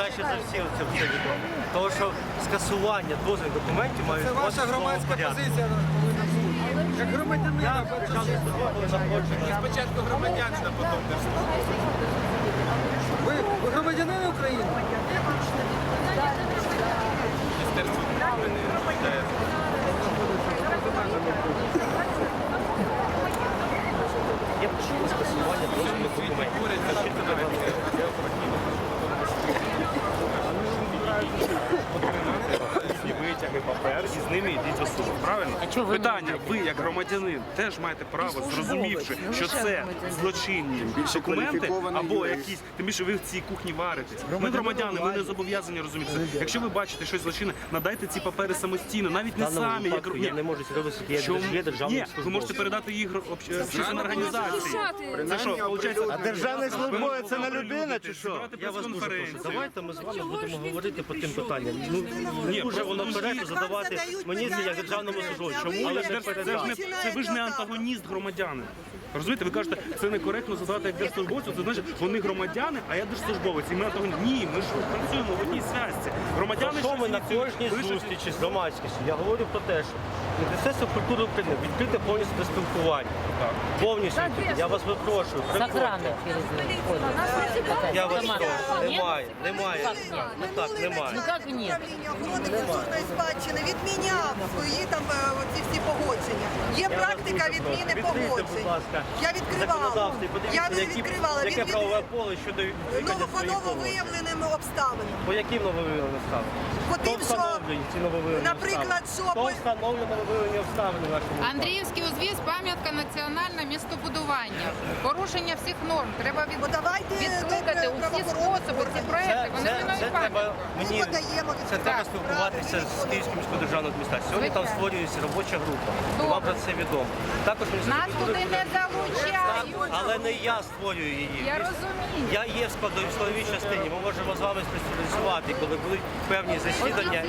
краще за всі це все відомо. Тому що скасування дозвільних документів мають Це ваша громадська позиція повинна бути. Як Я громадянина. Спочатку громадянина, потім держслужбовця. ви, ви громадянин України? Міністерство не відповідає. Я почув скасування дозвільних документів. る。Витяги папер, і з ними йдіть до суду. Правильно? Питання, ви як громадянин теж маєте право, зрозумівши, що це злочинні документи або якісь, тим більше ви в цій кухні варитесь. Ми громадяни, ми не зобов'язані розуміти. це. Якщо ви бачите щось злочинне, надайте ці папери самостійно, навіть не самі, як випадку я не можу я Чому? є державний Ні, ви можете передати їх гро- обще- організації. Це що, виходить, А державний службовець це не людина чи що? Я вас дуже прошу. Давайте ми з вами будемо говорити по тим питанням. Ну Ні, дуже просто воно перед задавати задають мені питання, як державному службовцю. знаєте, Чому Але не ж це, це ж не це ви ж не антагоніст громадянин. Розумієте, ви кажете, це некоректно задавати як держслужбовцю, це значить, вони громадяни, а я держслужбовець. І ми антагоніст. Ні, ми ж працюємо в одній зв'язці. Громадяни Що ми щось на ініціюють. кожній Ви зустрічі з громадськістю? Я говорю про те, що Міністерство культури України відкрите повністю до спілкування. Повністю. відкрите. Я вас випрошую. Приходьте. Я вас прошу. Немає, немає. Ну так, немає. Ну как нет? Управління охорони культурної спадщини відміняв свої там ці всі погодження. Є практика відміни погоджень. Я відкривала. Я відкривала. яке правове поле щодо Ну, виявленими по обставинам. По яким нововиявленим обставинам? По тим, що, ці нововиявлені наприклад, що Хто по- встановлює нововиявлені обставини вашому? Андріївський узвіз пам'ятка національне містобудування. Порушення всіх норм. Треба від... Бо давайте відкликати добре, у всі способи ці проекти. Це, Вони це, мінують це треба пам'ятку. мені подаємо це треба спілкуватися з. Київською міською державною адміністрацією. Сьогодні там створюється робоча група. Вам про це відомо. Також Нас туди не залучають. але не я створюю її. Я розумію. Я є в складовій частині. Ми можемо з вами спеціалізувати, коли будуть певні засідання.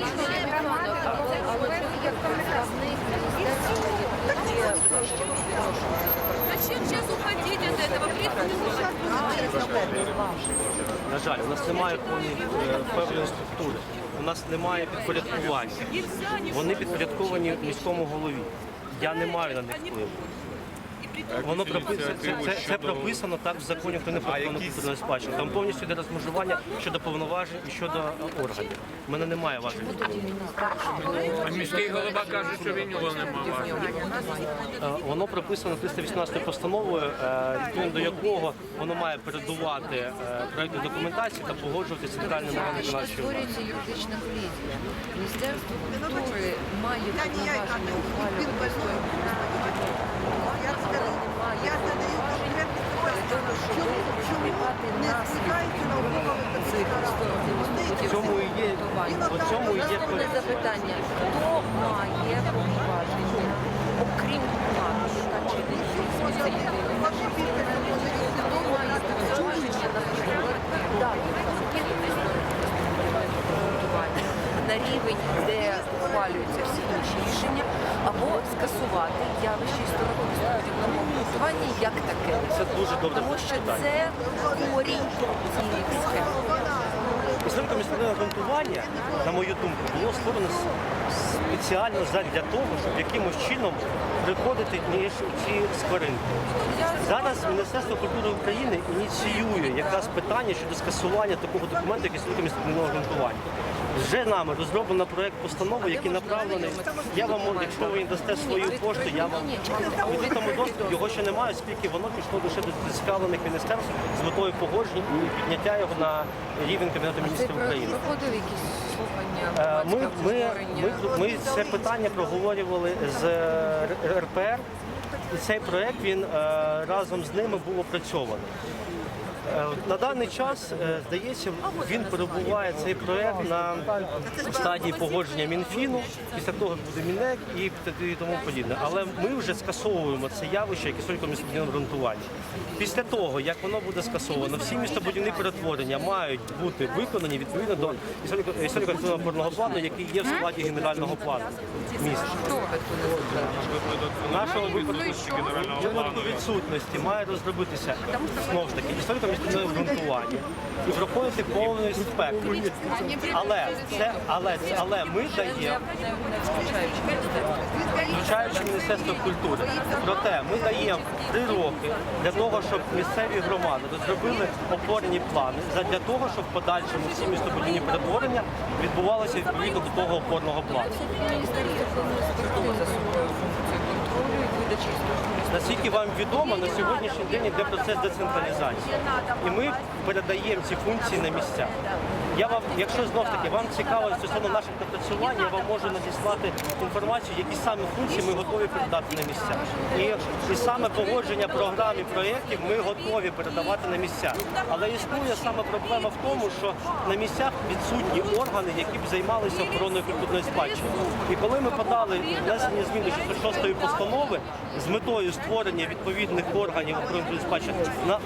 Зачем сейчас уходить от этого? На жаль, у нас немає е, певної структури. У нас немає підпорядкування. Вони підпорядковані міському голові. Я не маю на них впливу. Воно прописано, це, це, це прописано так в законі про неправоохоронну культурну спадщину. Там повністю йде розмежування щодо повноважень і щодо е, органів. У мене немає вашої. А міський голова каже, що він його немає. Е, Воно прописано 318 постановою, е, відповідно до якого воно має передувати е, проєктну документацію та погоджувати центральним органом виконавчої влади. Створюється юридична колізія. Міністерство культури має повноваження не ухвалювати Я задаю, я задаю конкретне питання. Чому, чому не скликається науковий В цьому і є, в цьому і є Наступне запитання. Хто має повноваження, окрім влади, та чи від Ваші підписи можуть Хто має повноваження, наприклад, дати обґрунтування на рівень, де ухвалюються всі інші рішення, або скасувати явище історико-містобудівного обґрунтування як таке. Це дуже добре Тому що це корінь схем. Існує місцеве на мою думку, було створено спеціально для того, щоб якимось чином приходити ніж у ці скверинки. Зараз Міністерство культури України ініціює якраз питання щодо скасування такого документу, як існує місцевого обґрунтування. Вже нами розроблено проект постанови, який направлений. Я вам, можу, якщо ви дасте свою пошту, я вам відкритому доступ його ще немає, оскільки воно пішло лише до зацікавлених міністерств з метою погодження і підняття його на рівень Кабінету Цей проект України. проходили якісь слухання, Е, Ми, громадське ми, обговорення? ми, ми це питання проговорювали з е, РПР, і цей проект він е, разом з ними був опрацьований. Е, На даний час, е, здається, він перебуває цей проект на стадії погодження Мінфіну, після того буде Мінек і тому подібне. Але ми вже скасовуємо це явище, яке тільки містобудівне обґрунтування. Після того, як воно буде скасовано, всі містобудівні перетворення мають бути виконані відповідно до історико-архітектурного плану, який є в складі генерального плану міста. В випадку відсутності має розробитися знову ж таки експертне обґрунтування і проходити повний спектр. Але це, але, але ми даємо включаючи Міністерство культури. Проте ми даємо три роки для того, щоб місцеві громади розробили опорні плани для того, щоб в подальшому всі містобудівні перетворення відбувалися відповідно до того опорного плану. Міністерство планує скасовувати за собою функцію контролю і видачі історичної Наскільки вам відомо, на сьогоднішній день йде процес децентралізації, і ми передаємо ці функції на місця. Я вам, якщо знов таки вам цікаво стосовно наших напрацювань, я вам можу надіслати інформацію, які саме функції ми готові передати на місця. І, і саме погодження програм і проєктів ми готові передавати на місця. Але існує саме проблема в тому, що на місцях відсутні органи, які б займалися охороною культурної спадщини. І коли ми подали внесення змін до 66 постанови з метою створення відповідних органів охорони спадщини,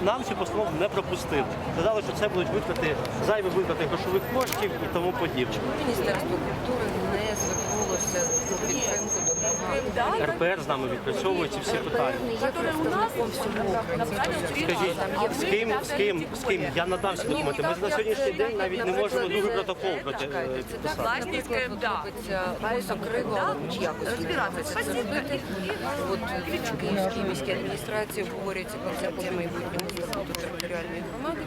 нам цю постанову не пропустили. Сказали, що це будуть витрати зайві витрати грошових коштів і тому подібне. Міністерство культури не звернулося до. РПР з нами відпрацьовує ці всі питання. Є Скажіть, з ким, з ким, з ким я надам всі документи. Ми на сьогоднішній день навіть не можемо другий протокол проти е, Чекайте, це так, підписати. от робиться просто криво, чи якось це зробити. От Київській міській адміністрації обговорюється концепція майбутнього статуту територіальної громади.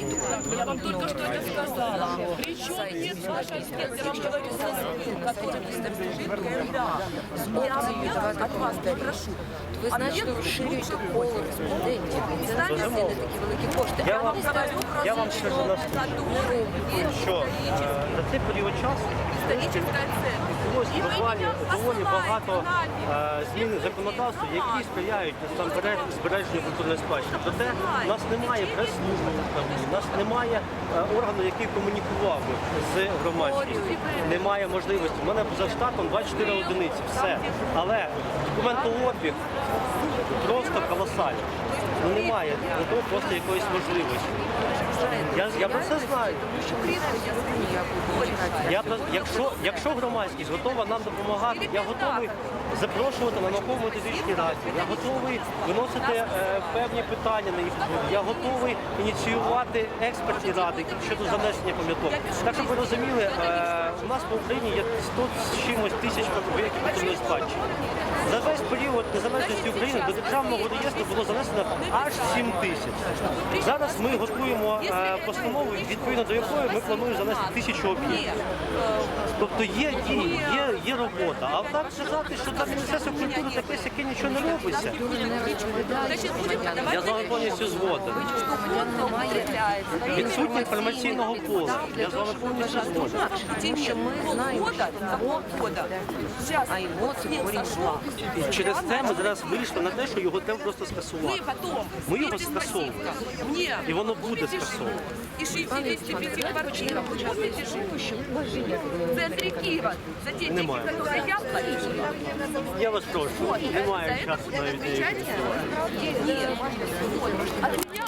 І документ Я вам только что это сказала. Причем сайті нет наша инспекция, вам говорю, Міністерства з опцією давати коментарі. То ви значно розширюєте коло респондентів. І Це не такі великі кошти. Я вам, я вам скажу наступне, що е, за цей період часу Доволі, доволі багато е, змін законодавства, які сприяють насамперед збереженню культурної спадщини. Проте у нас немає прес-служби в у нас немає е, органу, який комунікував би з громадськістю. Немає можливості. У мене за штатом 24 одиниці, все. Але документообіг просто. Ну немає для того просто якоїсь можливості. Я, я про це знаю. Я про- якщо, якщо громадськість готова нам допомагати, я готовий запрошувати на науково методичній раді. Я готовий виносити е, певні питання на їх. Я готовий ініціювати експертні ради щодо занесення пам'яток. Так щоб ви розуміли, е, у нас по Україні є 100 з чимось тисяч об'єктів культурної спадщини. За весь період незалежності України до державного реєстру було занесено аж 7 тисяч. Зараз ми готуємо е, постанову, відповідно до якої ми плануємо занести тисячу об'єктів. Тобто є дії, є, є робота. А так сказати, що там Міністерство культури таке сяке нічого не робиться. Я з вами повністю згоден. Відсутність інформаційного поля. Я з вами повністю згоден. Що ми знаємо, що а емоції корінь зла. Через це ми зараз вийшли на те, що його треба просто скасувати. Ми його скасовуємо. І воно буде скасовано. И 65 квартир. Помните же? В центре Киева. За те деньги, Немає. которые я платила. Я вас прошу, немає часу навіть. Нет. От меня